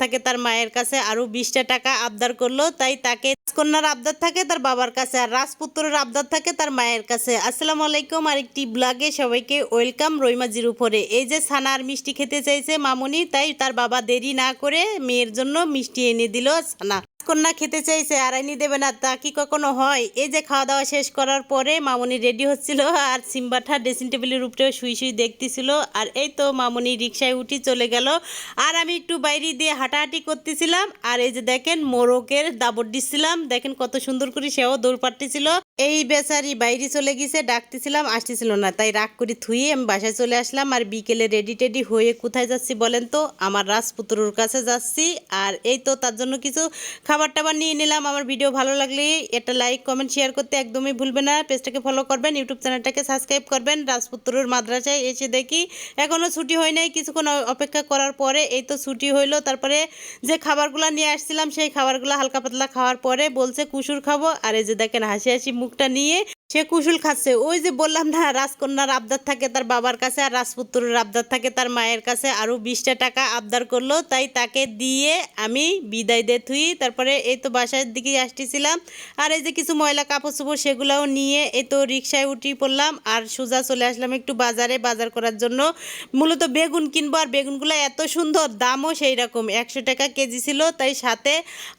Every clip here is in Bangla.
থাকে তার মায়ের কাছে আরও বিশটা টাকা আবদার করল, তাই তাকে রাজকন্যার আবদার থাকে, তার বাবার কাছে, আর রাজপুত্রের আবদার থাকে তার মায়ের কাছে। আসসালামু আলাইকুম, আরেকটি ব্লগে সবাইকে ওয়েলকাম রইমাজির উপরে এই যে সানার মিষ্টি খেতে চাইছে মামুনি, তাই তার বাবা দেরি না করে মেয়ের জন্য মিষ্টি এনে দিল ছানা কন্যা খেতে চাইছে, আর আইনি দেবে না, তা কি কখনো হয়? এই যে খাওয়া দাওয়া শেষ করার পরে মামুনি রেডি হচ্ছিল, আর সিম্বাঠা ড্রেসিং টেবিলের উপরেও শুই শুই দেখতেছিল, আর এই তো মামনি রিক্সায় উঠি চলে গেল। আর আমি একটু বাইরে দিয়ে হাঁটাহাঁটি করতেছিলাম, আর এই যে দেখেন মোরকের দাবর দিচ্ছিলাম দেখেন কত সুন্দর করে সেও দৌড় পাটতেছিল এই বেচারি বাইরে চলে গেছে, ডাকতেছিলাম, আসতেছিল না, তাই রাগ করে থুয়ে আমি বাসায় চলে আসলাম, আর বিকেলে রেডি টেডি হয়ে কোথায় যাচ্ছি বলেন তো? আমার রাজপুত্রর কাছে যাচ্ছি, আর এই তো তার জন্য কিছু খাবার টাবার নিয়ে নিলাম। আমার ভিডিও ভালো লাগলে একটা লাইক কমেন্ট শেয়ার করতে একদমই ভুলবে না। পেজটাকে ফলো করবেন ইউটিউব চ্যানেলটাকে সাবস্ক্রাইব করবেন। রাজপুত্রর মাদ্রাসায় এসে দেখি। এখনও ছুটি হয় নাই, কিছুক্ষণ অপেক্ষা করার পরে এই তো ছুটি হইল। তারপরে যে খাবারগুলো নিয়ে আসছিলাম, সেই খাবারগুলো হালকা পাতলা খাওয়ার পরে বলছে, কুসুর খাব। আর এই যে দেখেন, হাসি হাসি মুখটা নিয়ে সে কুশুল খাচ্ছে। ওই যে বললাম না, রাজকন্যার আবদার থাকে তার বাবার কাছে আর রাজপুত্রের আবদার থাকে তার মায়ের কাছে। আরও বিশটা টাকা আবদার করল, তাই তাকে দিয়ে আমি বিদায় দিয়ে থুই তারপরে এই তো বাসার দিকে আসতেছিলাম। আর এই যে কিছু ময়লা, কাপড় চোপড় সেগুলোও নিয়ে এই তো রিক্সায় উঠি পড়লাম। আর সোজা চলে আসলাম একটু বাজারে, বাজার করার জন্য। মূলত বেগুন কিনবো আর বেগুনগুলো এত সুন্দর, দামও সেই রকম। একশো টাকা কেজি ছিল, তাই সাথে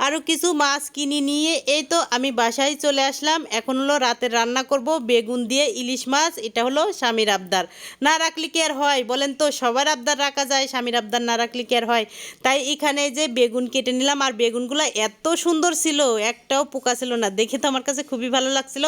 আরও কিছু মাছ কিনে নিয়ে এই তো আমি বাসায় চলে আসলাম। এখন হলো রাতের রান্না করব, বেগুন দিয়ে ইলিশ মাছ, এটা হলো স্বামীর আবদার। না রাখলে কি আর হয় বলেন তো? সবার আবদার রাখা যায়, স্বামীর আবদার না রাখলে কি আর হয়? তাই এখানে যে বেগুন কেটে নিলাম, আর বেগুনগুলো এত সুন্দর ছিল, একটাও পোকা ছিল না। দেখে তো আমার কাছে খুবই ভালো লাগছিল।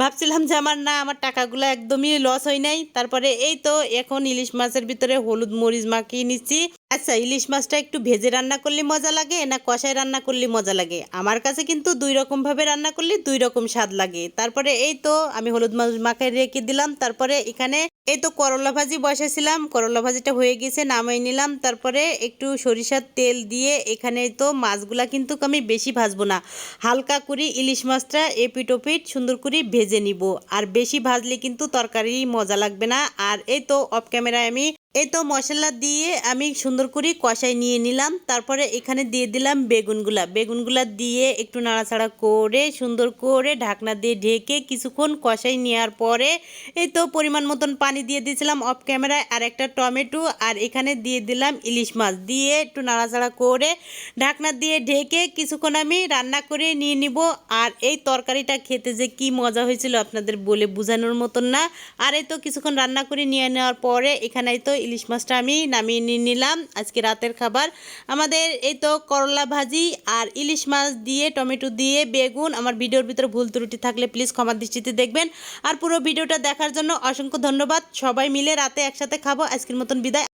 ভাবছিলাম যে আমার না, আমার টাকাগুলো একদমই লস হয় নাই। তারপরে এই তো এখন ইলিশ মাছের ভিতরে হলুদ মরিচ মাখিয়ে নিচ্ছি। আচ্ছা ইলিশ মাছটা একটু ভেজে রান্না করলে মজা লাগে না কষায় রান্না করলে মজা লাগে? আমার কাছে কিন্তু দুই রকমভাবে রান্না করলে দুই রকম স্বাদ লাগে। তারপরে এই তো আমি হলুদ মাছ মাখায় রেখে দিলাম। তারপরে এখানে এই তো করলা ভাজি বসেছিলাম করলা ভাজিটা হয়ে গেছে, নামাই নিলাম। তারপরে একটু সরিষার তেল দিয়ে এখানে তো মাছগুলা কিন্তু আমি বেশি ভাজবো না। হালকা করে ইলিশ মাছটা এপিট ওপিট সুন্দর করে ভেজে নিব। আর বেশি ভাজলে কিন্তু তরকারি মজা লাগবে না। আর এই তো অফ ক্যামেরায় আমি, এই তো মশলা দিয়ে আমি সুন্দর করে কষাই নিয়ে নিলাম। তারপরে এখানে দিয়ে দিলাম বেগুনগুলা। বেগুনগুলা দিয়ে একটু নাড়াচাড়া করে, সুন্দর করে ঢাকনা দিয়ে ঢেকে কিছুক্ষণ কষাই নেওয়ার পরে এই তো পরিমাণ মতন পানি দিয়ে দিয়েছিলাম অফ ক্যামেরায় আর একটা টমেটো আর এখানে দিয়ে দিলাম ইলিশ মাছ। দিয়ে একটু নাড়াচাড়া করে ঢাকনা দিয়ে ঢেকে কিছুক্ষণ আমি রান্না করে নিয়ে নিব। আর এই তরকারিটা খেতে যে কি মজা হয়েছিল আপনাদের বলে বোঝানোর মতন না। আর এই তো কিছুক্ষণ রান্না করে নিয়ে নেওয়ার পরে এখানে তো ইলিশ মাছটা আমি নামিয়ে নিয়ে নিলাম। আজকে রাতের খাবার। আমাদের এই তো করলা ভাজি আর ইলিশ মাছ দিয়ে, টমেটো দিয়ে, বেগুন। আমার ভিডিওর ভিতরে ভুল ত্রুটি থাকলে প্লিজ ক্ষমা দৃষ্টিতে দেখবেন। আর পুরো ভিডিওটা দেখার জন্য অসংখ্য ধন্যবাদ। সবাই মিলে রাতে একসাথে খাব আজকের মতন বিদায়।